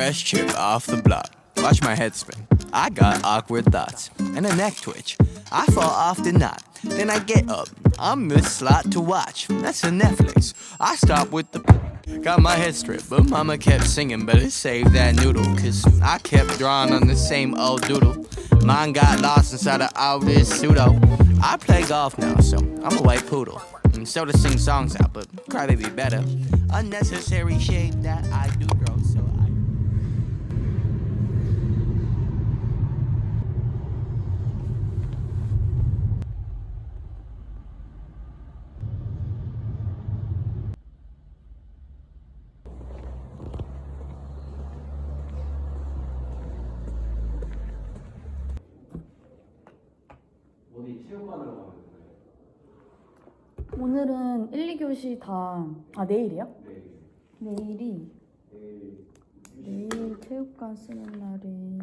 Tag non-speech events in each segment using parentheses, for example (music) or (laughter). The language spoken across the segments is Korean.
fresh chip off the block. Watch my head spin. I got awkward thoughts and a neck twitch. I fall off the knot, then I get up. I'm this slot to watch. That's a Netflix. I stop with the. Got my head stripped, but mama kept singing, but it saved that noodle. Cause I kept drawing on the same old doodle. Mine got lost inside of all this pseudo. I play golf now, so I'm a white poodle. And so to sing songs out, but crybaby better. Unnecessary shade that I do grow, so I. 어디 체육관으로 가면 되나요? 오늘은 1, 2교시 다, 아, 내일이요? 네. 내일이, 내일 내일 체육관 쓰는 날이.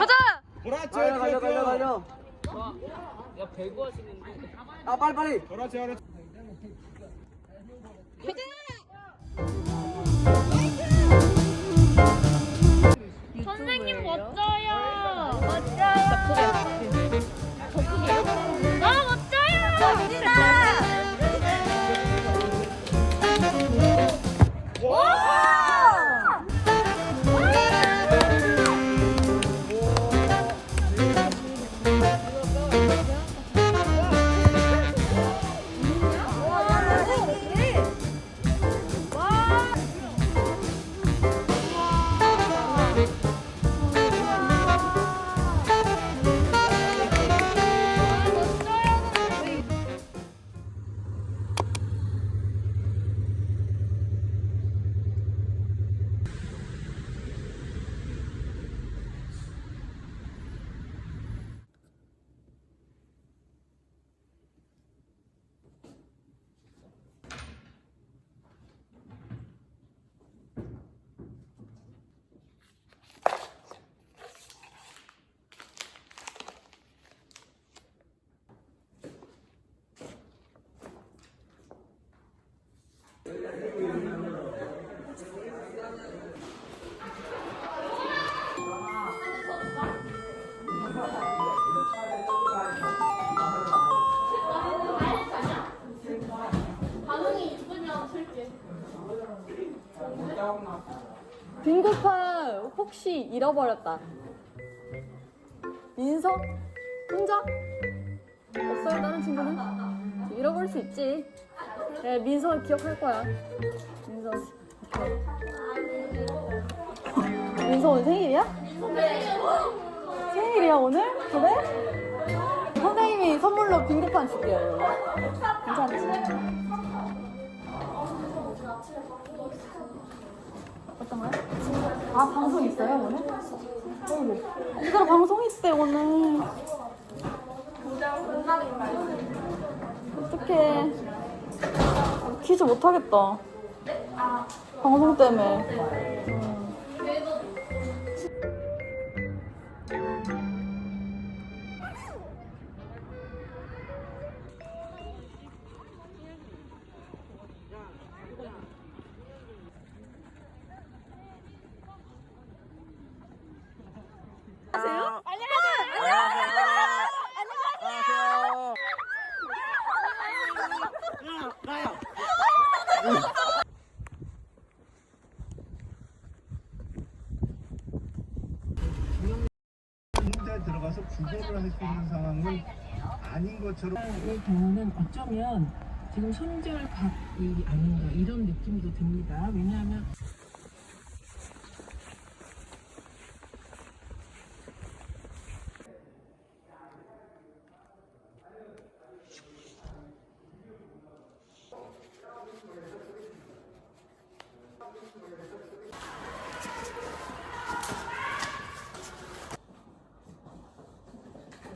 가자! 그렇지 달려 달려 달려 야 배구 하시는데 아 빨리 빨리 그렇지 그렇지 선생님 멋져요. 멋져요. 아 멋져요. (laughs) 빙고파 혹시 잃어버렸다. 민서? 혼자? 없어요, 다른 친구는? 잃어버릴 수 있지. 네, 민서 기억할 거야. 오케이. 민서 오늘 생일이야? 생일이야, 오늘? 그래? 선생님이 선물로 빙고판 줄게요. 이거. 괜찮지? 어떤 거요? 아 방송 있어요 오늘? 어이구 얘들아 방송 있대 오늘. 어떡해. 퀴즈 못하겠다. 방송 때문에 아닌 것처럼 의 경우는 어쩌면 지금 손절각이 아닌가 이런 느낌도 듭니다. 왜냐하면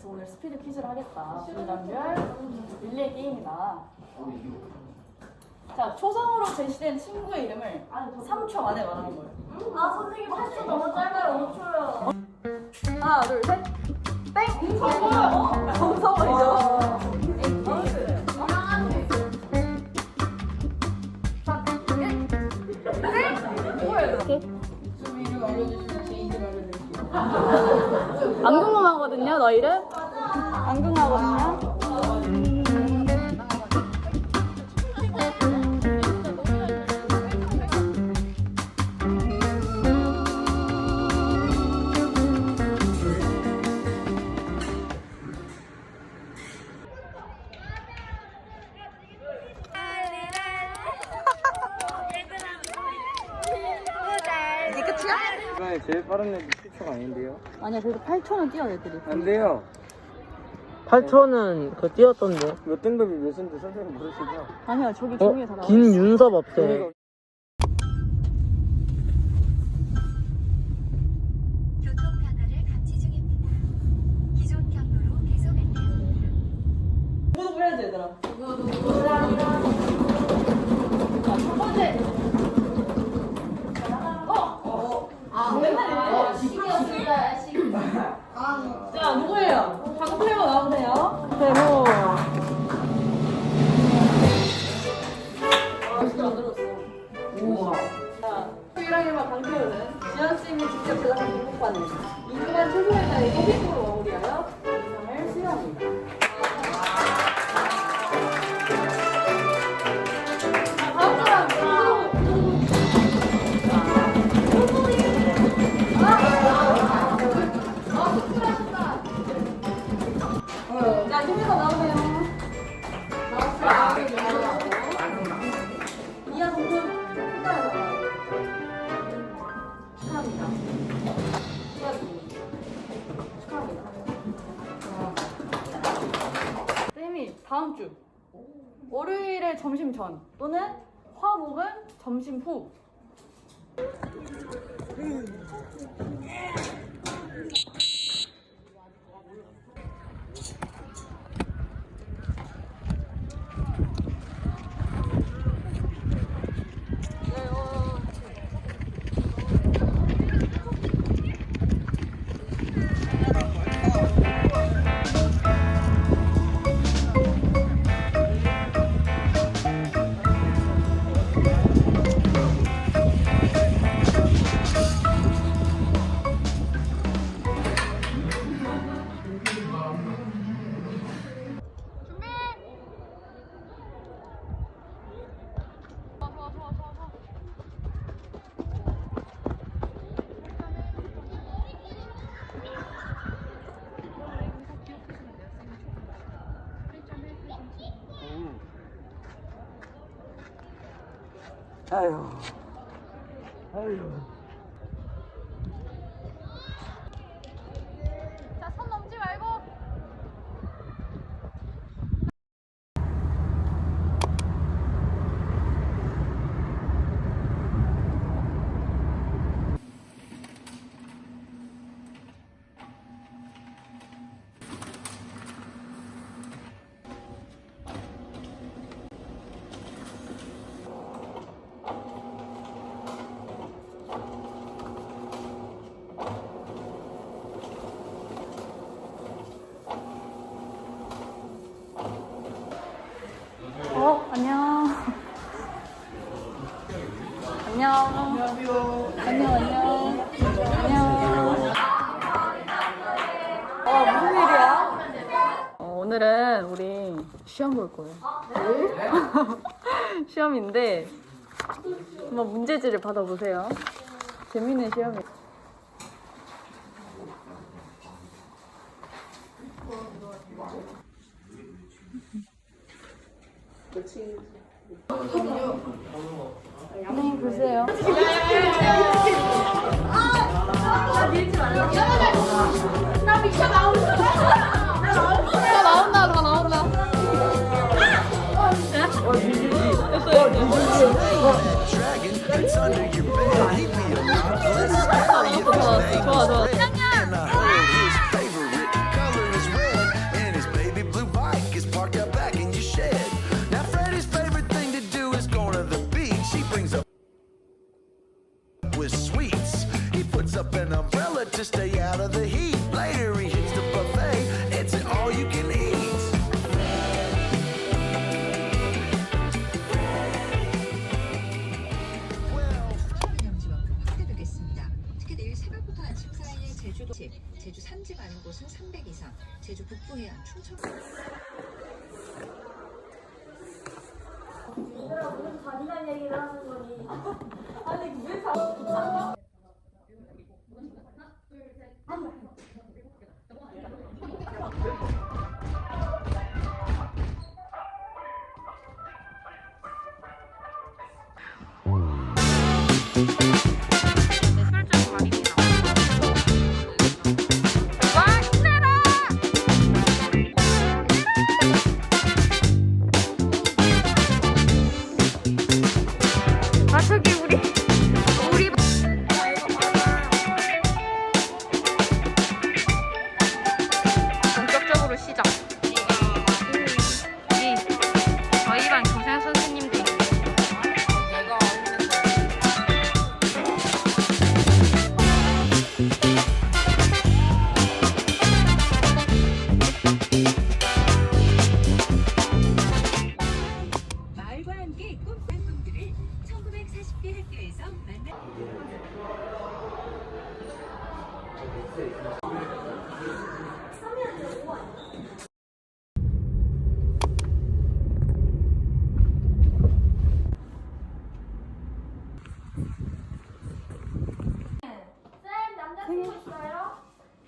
그래서 오늘 스피드 퀴즈를 하겠다. 분단별 릴레이 게임이다. 자, 초성으로 제시된 친구의 이름을 3초 안에 말하는 거예요. 아, 선생님 8초 너무 짧아요. 5초요. 하나, 둘, 셋. 땡! 정답! 정답이죠. 안 궁금하거든요, 너 이름? 안 궁금하거든요. 빠른 애들 10초가 아닌데요? 아니야, 그래도 8초는 뛰어, 애들이. 안 돼요. 8초는 그 뛰었던데. 몇 등급이 몇인데 선생님 모르시죠? 아니야, 저기 어? 종이에 다 나와. 김윤섭 없대. 교통 변화를 감지 중입니다. 기존 경로로 계속 안내합니다. 누구 해야지, 얘들아. 누구, 누구. 자, 첫 번째. 어? 아, 맨날 시기였습니다, 시기. 자, 누구예요? 강태호 나오세요. 태호. 우와. 자, 유일하게만 강태호는 지연쌤이 직접 제작한 공복반을 2주간 최소의 나이 100으 월요일에 점심 전 또는 화목은 점심 후 아유. 아유. 자, 손 넘지 말고. 어, 안녕. 안녕. 안녕하세요. 안녕, 안녕. 안녕. 어, 무슨 일이야? 어, 오늘은 우리 시험 볼 거예요. (laughs) 시험인데 한번 문제지를 받아보세요. 재밌는 시험이에요. 선생님 글쎄요. 다 up an umbrella to stay out of the heat.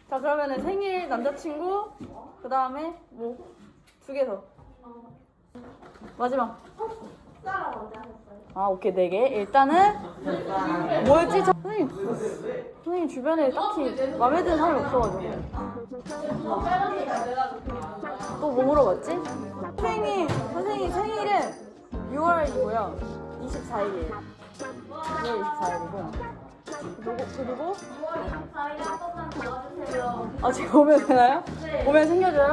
자 그러면은 생일 남자친구 그 다음에 뭐 두 개 더. 마지막. 아 오케이 네 개. 일단은 뭐였지? 저- 선생님 선생님 주변에 딱히 마음에 드는 사람이 없어가지고. 또 뭐 물어봤지? 선생님 선생님 생일은 6월이고요. 24일이에요. 6월 24일이고. 그리고 그리고 아 지금 오면 되나요? 오면 생겨줘요?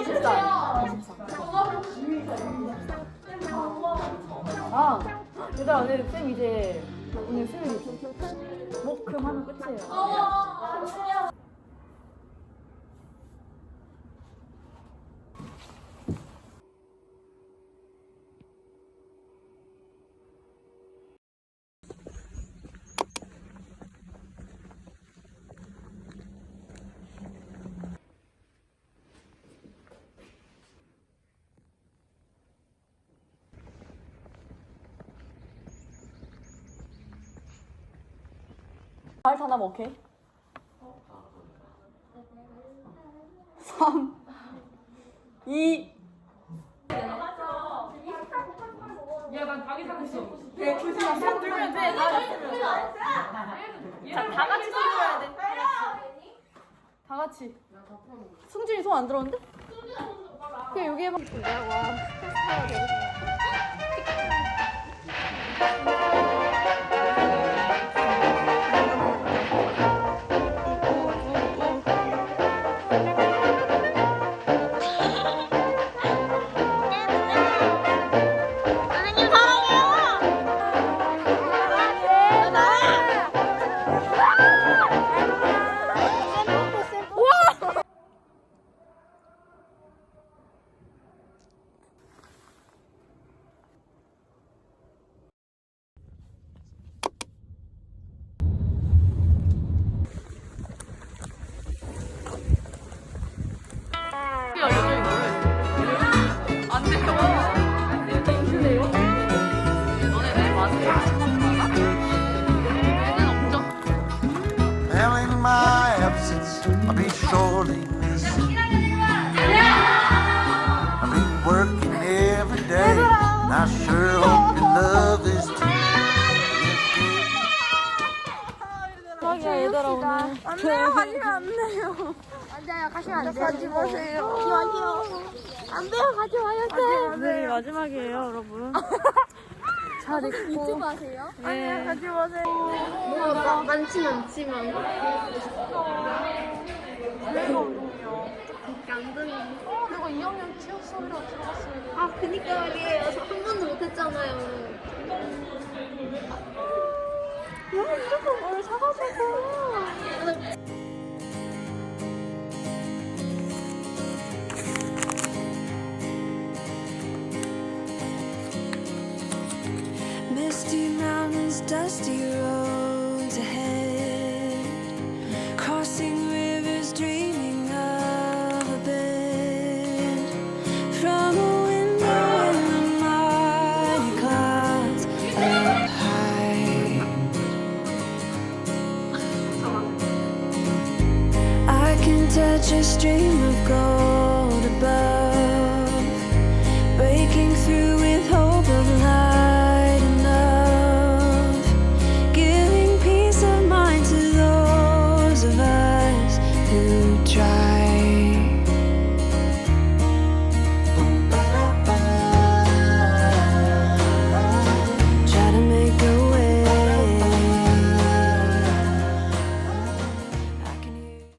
24. 24. 아, 얘들아 오늘 쌤 이제 오늘 수요일 목금 하면 끝이에요. 말 하나 오케이? 3 2 야난 닭이 사겠어. 네 조심해 손 들면 돼. 자, 다 같이 손 들어야 돼 다. 같이. 승준이 손 안 들었는데? 그냥 여기 해봐. 선 오늘 안 돼요. 가시면 안 돼요. 안 돼요. 가시면 안 돼요. 가지 마세요. 가지 마세요. 안 돼요. 가지 마요. 쌤. 오늘이 마지막이에요 여러분 잘 있고 유튜브 하세요? 네. 아니요. 가지 마세요. 뭐가 많진 않지만. 그리고 2학년 취업 수업이라 들어갔어요. 아, 그니까 말이에요. 저 한 번도 못했잖아요. 야 이렇게 뭘 사가지고 Misty mountains, dusty roads touch a stream of gold above,